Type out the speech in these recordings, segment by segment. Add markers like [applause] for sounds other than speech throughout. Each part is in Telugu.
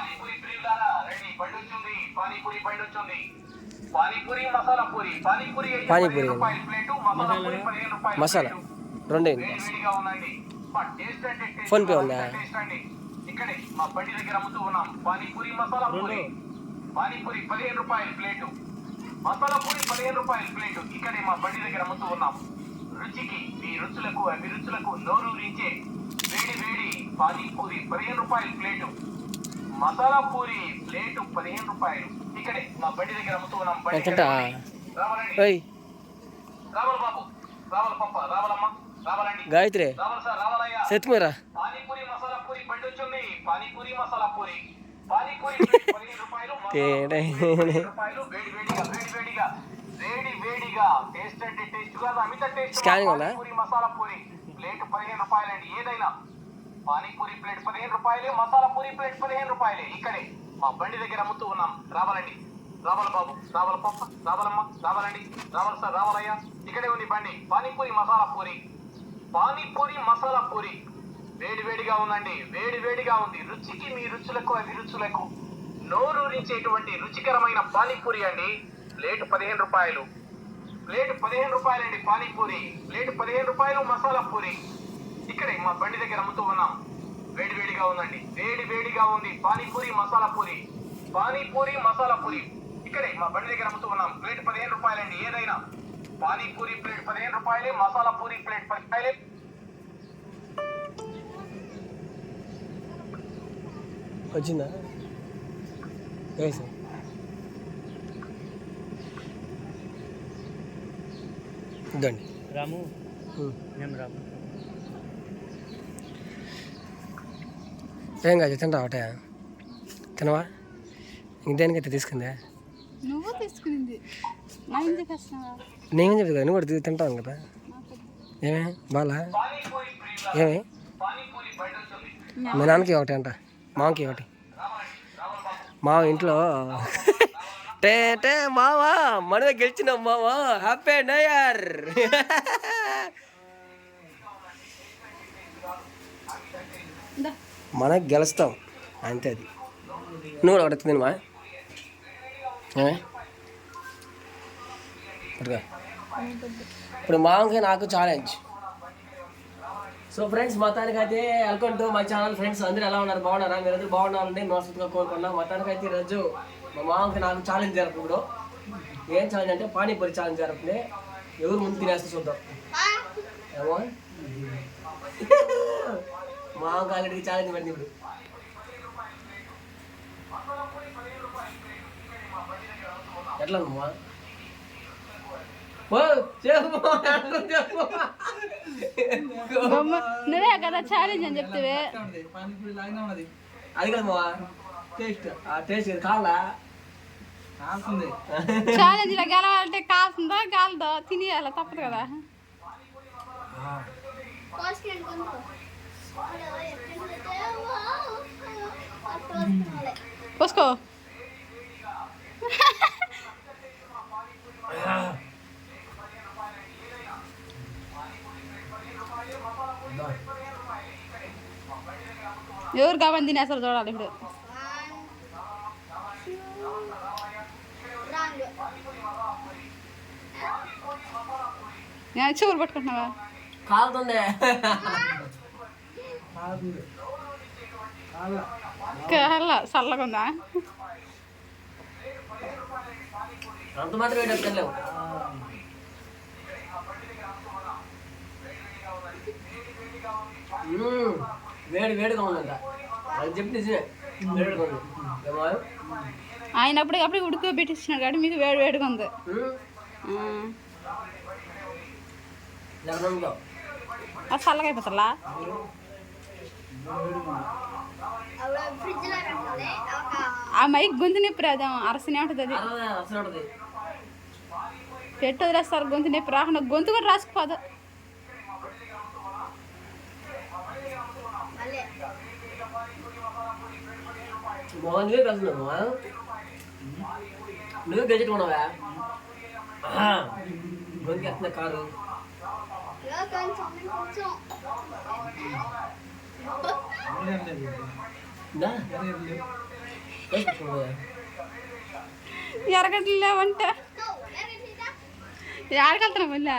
పానీపూరి ప్రియులారా రండి బండి వచ్చింది పానీపూరి బండి వచ్చింది పానీపూరి మసాలా పూరి. పానీపూరి పానీపూరి. పదిహేను రూపాయల ప్లేటు మసాలా పూరి పదిహేను రూపాయల మసాలా. ప్లేటు. రెండే. ఉందండి. టేస్ట్ అంటే టేస్ట్. ఫోన్ పే ఉందా? టేస్ట్ అండి. ఇక్కడే మా బండి దగ్గర అమ్ముతూ ఉన్నాం. పానీపూరి మసాలా పూరి. పానీపూరి పదిహేను రూపాయల ప్లేటు. మసాలా పూరి పదిహేను రూపాయల ప్లేటు. ఇక్కడే మా బండి దగ్గర అమ్ముతూ ఉన్నాం. రుచికి మీ రుచులకు అభిరుచులకు నోరూరించే వేడి వేడి పానీపూరి పదిహేను రూపాయల ప్లేటు. మసాలా పూరి ప్లేటు పదిహేను రూపాయలు. ఇక్కడే మా బండి దగ్గర అమ్ముతూ ఉన్నాం బండి? రావాలండి. రావాలి బాబు రావాలి పప్ప రావాలమ్మా. రావాలండి. గాయత్రి. రావాలి సార్ రావాలయ్యా. సెత్తుమీరా పానీపూరి మసాలా పూరి బండి వచ్చింది. పానీపూరి మసాలా పూరి. పానీపూరి [laughs] పదిహేను రూపాయలు. పూరి రూపాయలు. వేడి వేడిగా వేడి వేడిగా వేడి వేడిగా. టేస్ట్ అంటే టేస్ట్ కాదు అమిత టేస్ట్? పానీపూరి మసాలా పూరి. ప్లేట్ పదిహేను రూపాయలండి. ఏదైనా. పానీపూరి ప్లేట్ పదిహేను రూపాయలు మసాలా పూరి ప్లేట్ పదిహేను రూపాయలే. ఇక్కడే మా బండి దగ్గర అమ్ముతూ ఉన్నాం. రావాలండి. రావాల బాబు రావాల పప్ప రావాలమ్మ రావాలండి. రావాలి సార్ రావాలయ్యా. ఇక్కడే ఉంది బండి. పానీపూరి మసాలా పూరి. పానీపూరి మసాలా పూరి. వేడి వేడిగా ఉందండి. వేడి వేడిగా ఉంది. రుచికి మీ రుచులకు అభిరుచులకు నోరూరించేటువంటి రుచికరమైన పానీపూరి అండి. ప్లేట్ పదిహేను రూపాయలు. ప్లేట్ పదిహేను రూపాయలండి పానీపూరి. ప్లేట్ పదిహేను రూపాయలు మసాలా పూరి. ఇక్కడే మా బండి దగ్గర అమ్ముతూ ఉన్నాం. వేడి వేడిగా ఉందండి. వేడి వేడిగా ఉంది. పానీపూరి మసాలా పూరి. పానీపూరి మసాలా పూరి. ఇక్కడే మా బండి దగ్గర అమ్ముతూ ఉన్నాం. ప్లేట్ పదిహేను రూపాయలండి. ఏదైనా. పానీపూరి ప్లేట్ పదిహేను రూపాయలే మసాలా పూరి ప్లేట్ పది రూపాయలే. వచ్చిందా? వేసా ఇద్దండి రాము. నేను రాము? ఏం కాదు తింటా ఒకటే? తినవా? ఇంక దేనికైతే తీసుకుందా? నువ్వు వస్తున్నావా నేను చెప్పదు కదా నువ్వు కూడా తీ- తింటాను కదా? ఏమే? బాలా? ఏమి? మా నాన్నకి ఒకటి అంట. మామకి ఒకటి. మావ ఇంట్లో [laughs] టే టే మావా మనమే గెలిచినాం మావా. హ్యాపీ న్యూ [laughs] మనకి గెలుస్తాం. అంతే అది. నువ్వు కూడా ఏమే ఇదిగో. ఇప్పుడు మామకి నాకు ఛాలెంజ్ సో ఫ్రెండ్స్ మొత్తానికి అయితే welcome to my channel friends అందరూ ఎలా ఉన్నారు? బాగున్నారా? మీరు అందరూ బాగున్నారండి మనసుగా కోరుకున్నా. మొత్తానికి అయితే ఈరోజు మా మామకి నాకు ఛాలెంజ్ జరుపుడు ఏం ఛాలెంజ్ అంటే పానీపూరి ఛాలెంజ్ జరుపుతుంది ఎవరు ముందు తినేస్తే చూద్దాం. ఏమో. మామకి ఆల్రెడీ ఛాలెంజ్ పడింది ఇప్పుడు. ఎట్లా గమ్మ నువ్వే కదా ఛాలెంజ్ అని చెప్తే అది కదా మావా టేస్ట్ ఆ టేస్ట్ కావాలా? ఛాలెంజ్లో గెలవాలంటే కాల్సిందా కాలదో? తినేయాలి? తప్పదు కదా. పోసుకో ఎవరు కాబట్టి తినేస్తారు చూడాలి ఇప్పుడు నేను చెవులు పట్టుకుంటున్నావా కాలుతుంది కాల్సింది కాలా కల్లా చల్లగా ఉందా? అంత మాత్రం మ్మ్. వేడి వేడిగా ఉందంట. అది చెప్పి నిజమే. వేడిగా ఉంది. ఏమో? ఆయన అప్పుడు అప్పుడు ఉడకబెట్టిస్తున్నాడు కాబట్టి మీకు వేడి వేడిగా ఉంది. చల్లగా అయిపోతుందా? ఆ మైక్ గొంతు నొప్పి రాదు? అరసనే ఉంటుంది అది. ఉంటుంది. పెట్టి వదిలేస్తారు గొంతు నొప్పి రాకుండా గొంతు కూడా రాసుకుపోదు. నువ్వే పెడుతున్నావు నువ్వే గెలిచుకున్నావా గొంతుకి ఎత్తున్నా కారు. ఎరగట్లు లేవంట ఎరగలుగుతున్నాం మళ్ళా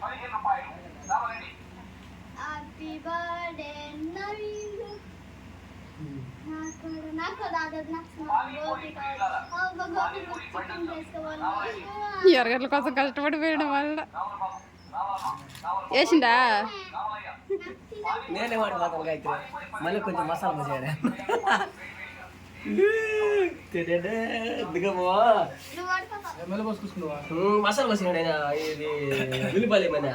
పదిహేను రూపాయలు రావాలండి నాకు నాకు చేసుకోవాలి ఎరగట్ల కోసం కష్టపడిపోయడం వల్ల వేసిండా నేనే వాడు మాత్రం గాయత్రి మళ్ళీ కొంచెం మసాలా మసాడా మసాలా మసాడు ఆయన. ఇది ఉల్లిపాయలు ఏమైనా?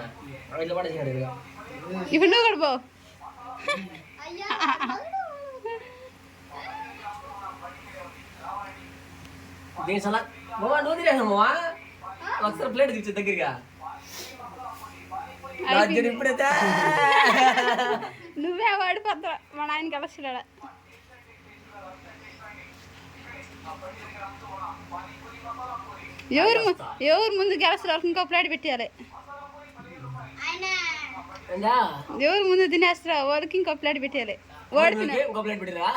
ఇట్లా పడేసినాడు. ఇప్పుడు నువ్వు కూడా పో అయ్యా దీని సలా మావా నువ్వు తినేసా మావా ఒకసారి ప్లేట్ తెచ్చు దగ్గరగా రాజ్యం ఇప్పుడైతే నువ్వే వాడిపోతా మా నాయన కలసిడా ఎవరు ఎవరు ముందు గెలుస్తారు ఇంకో ప్లేట్ పెట్టాలి? ఎవరు ముందు తినేస్తారో వాళ్ళకి ఇంకో ప్లేట్ పెట్టాలి ఓడిపిన నువ్వుకి ఇంకో ప్లేట్ పెట్టిరా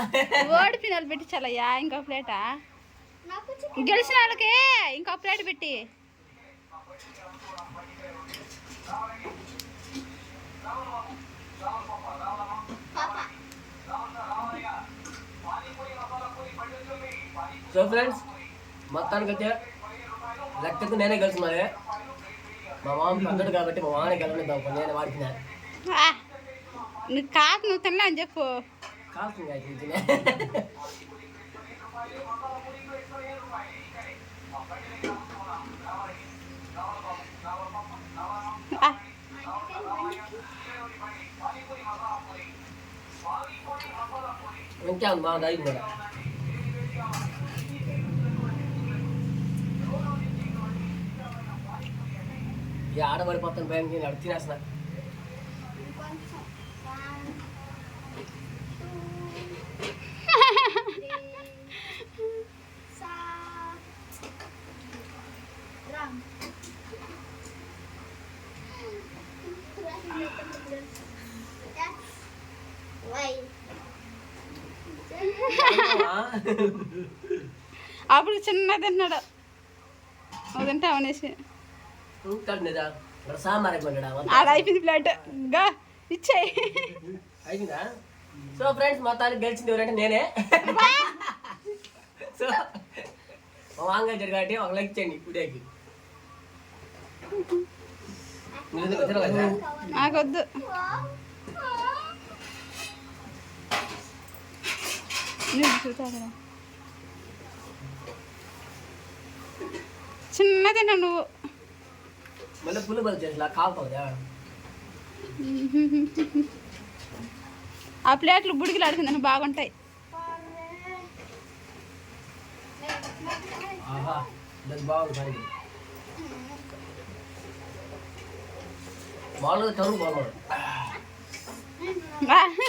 ఓడిపిన వాళ్ళు పెట్టించాలయ్యా ఇంకో ప్లేటా గెలిచిన వాళ్ళకి ఇంకో ప్లేట్ పెట్టి. సో ఫ్రెండ్స్ మొత్తానికి అయితే లెక్కకు నేనే గెలుచున్నానే మా మామ పెద్దడు కాబట్టి మా మామనే గెలవని నేను వాడికినా నువ్వు కాకు నువ్వు తిన్నా అని చెప్పు. అయితే. తినే ఆ, ఇంకా ఉంది బాగా దాగి కూడా ఈ ఆడబడిపోతాను భయం నేను అడు తినేసిన కొంచెం వన్ టూ సా రామ్ వై అప్పుడు చిన్న తిన్నాడు. సాంబార్ అయిపోయాడు ఆడ అయిపోయింది ప్లేట్. గా ఇచ్చేయి అయిపోయిందా? సో ఫ్రెండ్స్ మొత్తానికి గెలిచింది ఎవరంటే నేనే. సో వాంగా జరిగాటి ఒక లైక్ చేయండి కదా? నాకొద్దు. నువ్వు చూసావు కదా చిన్న తిన్నా నువ్వు? మళ్ళీ పుల్లు బలు చేసి కాకపోదా ఆ ప్లేట్లు బుడికిలు ఆడుకుందని బాగుంటాయి. బాగుంది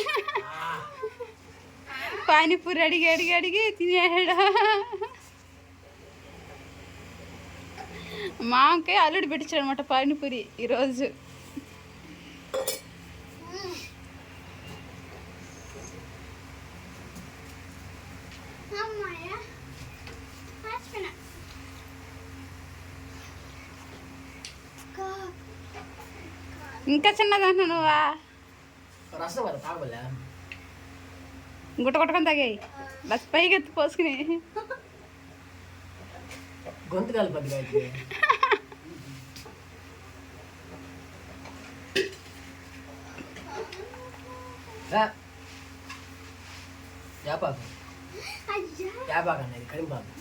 పానీపూరి అడిగి అడిగి అడిగి తినేసాడు మామకి అల్లుడు పెట్టించాడు అనమాట పానీపూరి ఈరోజు. ఇంకా చిన్నదంటున్నా నువ్వా? రసం కదా గుట్ట కొట్టుకొని తాగాయి. బస్ పైకి ఎత్తి పోసుకుని. గొంతు కలిపద్దు యాపాకు యాపాకు అన్నది కరింపాకు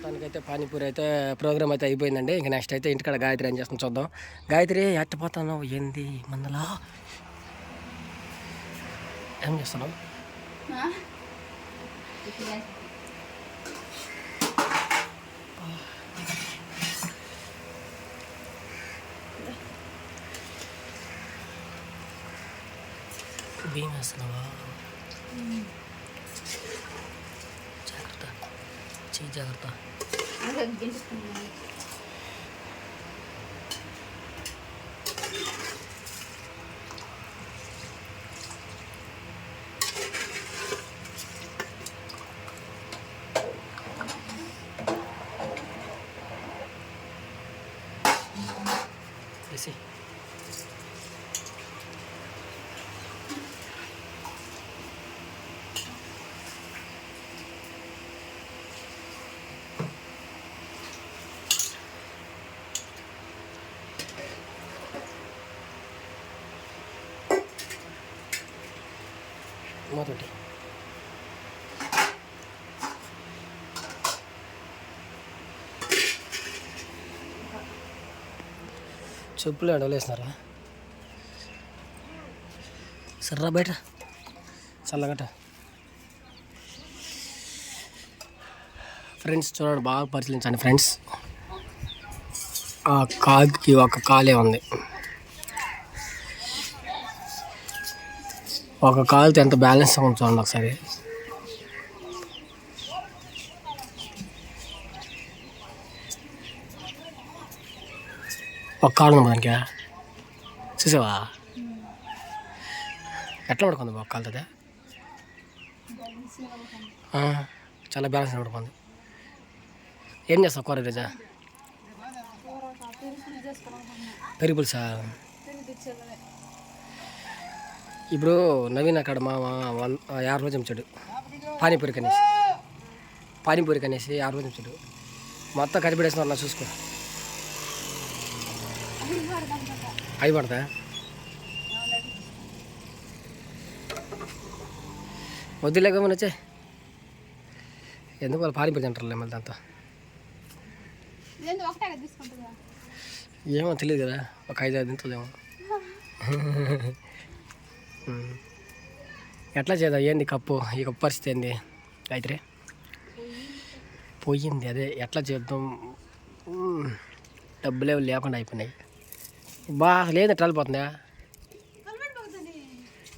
మొత్తానికైతే పానీపూరి అయితే ప్రోగ్రామ్ అయితే అయిపోయిందండి. ఇంకా నెక్స్ట్ అయితే ఇంటికాడ గాయత్రి ఏం చేస్తాం చూద్దాం. గాయత్రి ఎట్టపోతాను ఏంది? మందలా? ఏం చేస్తున్నావు? బియ్యం చేయి జాగ్రత్త. మొదటి. చెప్పులు అడవలేసినారా సర్రా బయట. చల్లగట ఫ్రెండ్స్ చూడండి బాగా పరిశీలించండి ఫ్రెండ్స్. ఆ కాకి ఒక కాలే ఉంది. ఒక కాలుతో ఎంత బ్యాలెన్స్ ఉంది చూడండి ఒకసారి. ఒక కాలు ఉంది దానికి చూసావా? ఎట్లా పడుకుంది ఒక కాలుతో చాలా బ్యాలెన్స్ పడుకుంది. ఏం చేస్తావు కూర రోజా పెరుగు పులుసా? ఇప్పుడు నవీన్ అక్కడ మా వన్ యాభై రోజు ఉంచాడు. పానీపూరి కనేసి. పానీపూరి కనేసి యాభై రోజు ఉంచాడు. మొత్తం కనిపెడేసిన నా చూసుకో. అవి పడతా వద్దులేక మన వచ్చే. ఎందుకు వాళ్ళు పానీపూరి తింటారులే మళ్ళీ దాంతో? ఏమో తెలియదు కదా. ఒక ఐదు ఐదు తింటుందేమో. ఎట్లా చేద్దాం? ఏంది కప్పు? ఈ కప్పు పరిస్థితి ఏంది? అయితే పోయింది అదే. ఎట్లా చేద్దాం? డబ్బులే లేకుండా అయిపోయినాయి. బాగా లేదు ఎట్లా వెళ్ళిపోతుందా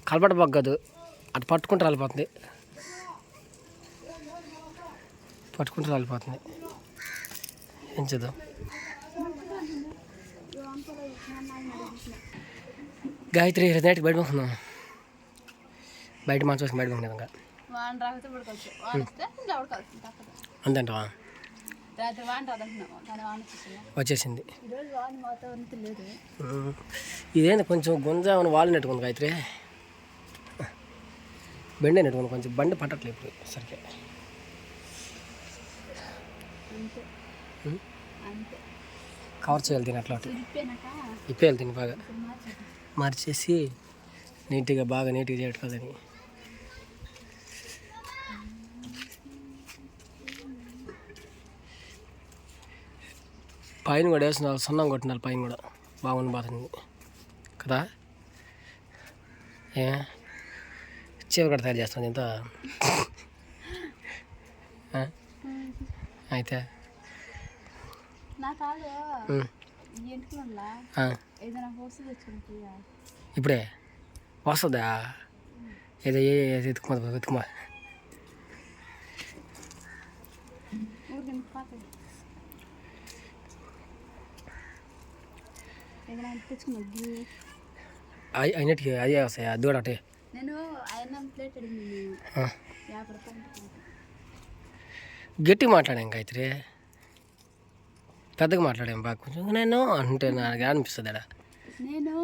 కలపట బగ్గదు అటు పట్టుకుంటూ వెళ్ళిపోతుంది పట్టుకుంటూ వెళ్ళిపోతుంది ఏం చేద్దాం? గాయత్రి నైట్కి బయట పోతున్నాం బయట మంచి వచ్చి బయట తప్పదు. అంతేంటవా? వచ్చేసింది. ఇదేంది? కొంచెం గుంజామని వాళ్ళు నెట్టుకుంది గాయత్రి. బండి నెట్టుకుంది. కొంచెం బండి పట్టట్లేదు ఇప్పుడు సరిగ్గా. అంతే. కవర్ చేయాలి దీని అట్లా ఇప్పేయాలి దీన్ని బాగా. మార్చేసి నీట్గా బాగా నీట్గా చేయటం పైన కూడా వేస్తున్నారు సున్నం కొట్టినారు పైన కూడా. బాగుంది బాగుంది కదా? ఏ? చీర కూడా తయారు చేస్తుంది ఇంత? అయితే? ఇప్పుడే? వస్తుందా? ఏదో ఏ వెతుకుమా వెతుకుమా ఊరికి పాతది ఏదైనా తెచ్చుకున్నది అయి అయినట్టుకి అయ్యే వస్తాయి? అది కూడా ఒకటి. గట్టి మాట్లాడాం గాయత్రి పెద్దగా మాట్లాడాం బాగా కొంచెం. నేను అంటే నాకు అనిపిస్తుంది అక్కడ నేను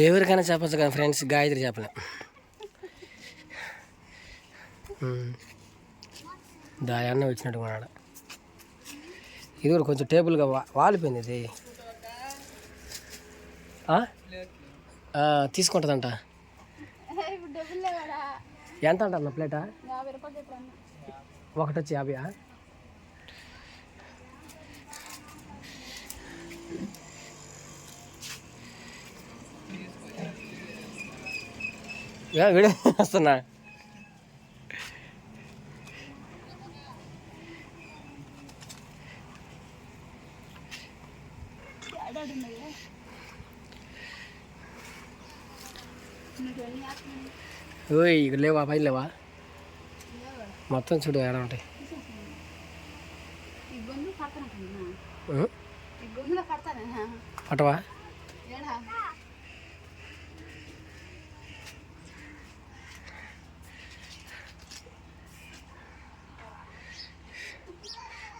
ఎవరికైనా చెప్పచ్చు కానీ ఫ్రెండ్స్. గాయత్రి చెప్పలేం. [laughs] దాయాన్న దా వచ్చినట్టు కొన్నాడు. ఇది కూడా కొంచెం టేబుల్గా వా- వాలిపోయింది ఇది. తీసుకుంటుందంట. ఎంత అంటారు ప్లేటా? యాభై ఒకటి వచ్చి యాభై వీడియో వస్తున్నా ఆడ ఆడాడు ఉన్నది నువ్వు ఓయ్ లేవా పైన లేవా? మొత్తం చూడు ఎలా ఉంటాయి. పడతానా పట్టవా?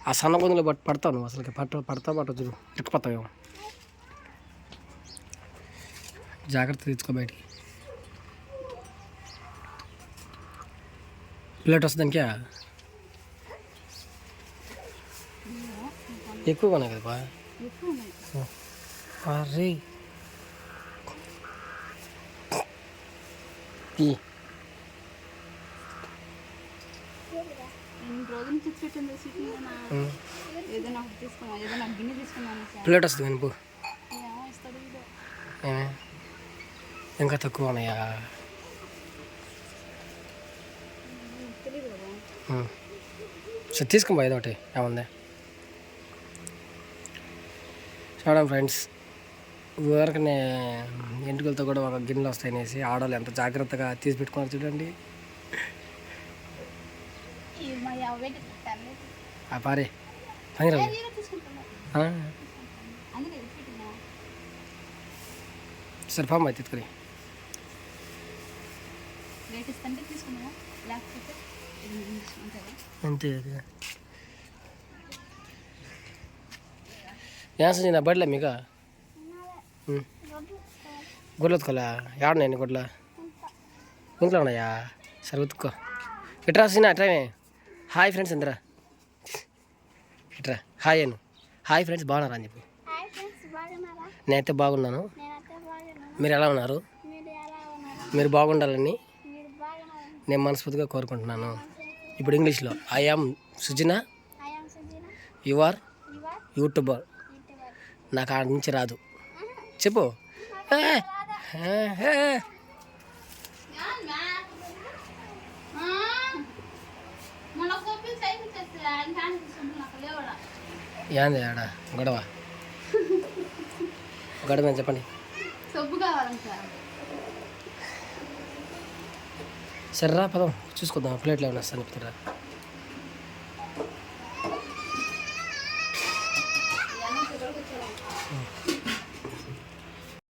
ఆ సన్న గొంతులో నువ్వు అసలు పట్ట పడతా పట్ట చూడు. ఇరుక్కుపోతావేమో. జాగ్రత్త తెచ్చుకో బయటికి. ప్లేట్ వస్తుంది దానికే? ఎక్కువ కొన్నా కదా బా ఎక్కువ ఉన్నాయి. అరే. ఈ. ఎన్ని రోజుల నుంచి పెట్టింది సిటీలోనా ఏదైనా ఒకటి తీసుకున్నా ఏదైనా గిన్నె తీసుకున్నాను సార్. ప్లేట్ వస్తుంది కానీ పో ఏమో ఇస్తాడు వీడు. ఏమే? ఇంకా తక్కువ ఉన్నాయా. సరే తీసుకోబో ఏదో ఒకటి ఏముంది చూడండి ఫ్రెండ్స్ ఊరికనే ఎంటుకలతో కూడా ఒక గిన్నెలు వస్తాయి అనేసి ఆడవాళ్ళు ఎంత జాగ్రత్తగా తీసి పెట్టుకున్నారు చూడండి పారే. పెట్టినా. సరే పామ్మ తీసుకుని. రేట్ ఇస్తుంటే లేకపోతే నేను అంతే అది ఏం నా బడిలే మీకు గుడ్లు ఉతుకోలే ఏడున్నాయి గుడ్ల? ఇంట్లో ఉన్నాయా? సరే ఉతుక్కో. ఇట్రా సీనా ఇట్రామే హాయ్ ఫ్రెండ్స్ అందరా. ఇట్రా హాయ్ అను. హాయ్ ఫ్రెండ్స్ బాగున్నారా అని చెప్పు. నేనైతే బాగున్నాను. మీరు ఎలా ఉన్నారు? మీరు బాగుండాలని నేను మనస్ఫూర్తిగా కోరుకుంటున్నాను. ఇప్పుడు ఇంగ్లీష్లో I am Sujina you are your YouTuber నాకు ఆడ నుంచి రాదు. చెప్పు. ఏంది ఆడ గొడవ. గొడవ చెప్పండి. సబ్బు కావాలంట. సరేరా పదం. చూసుకుందాం ప్లేట్లో ఏమైనా వస్తాను చెప్తారా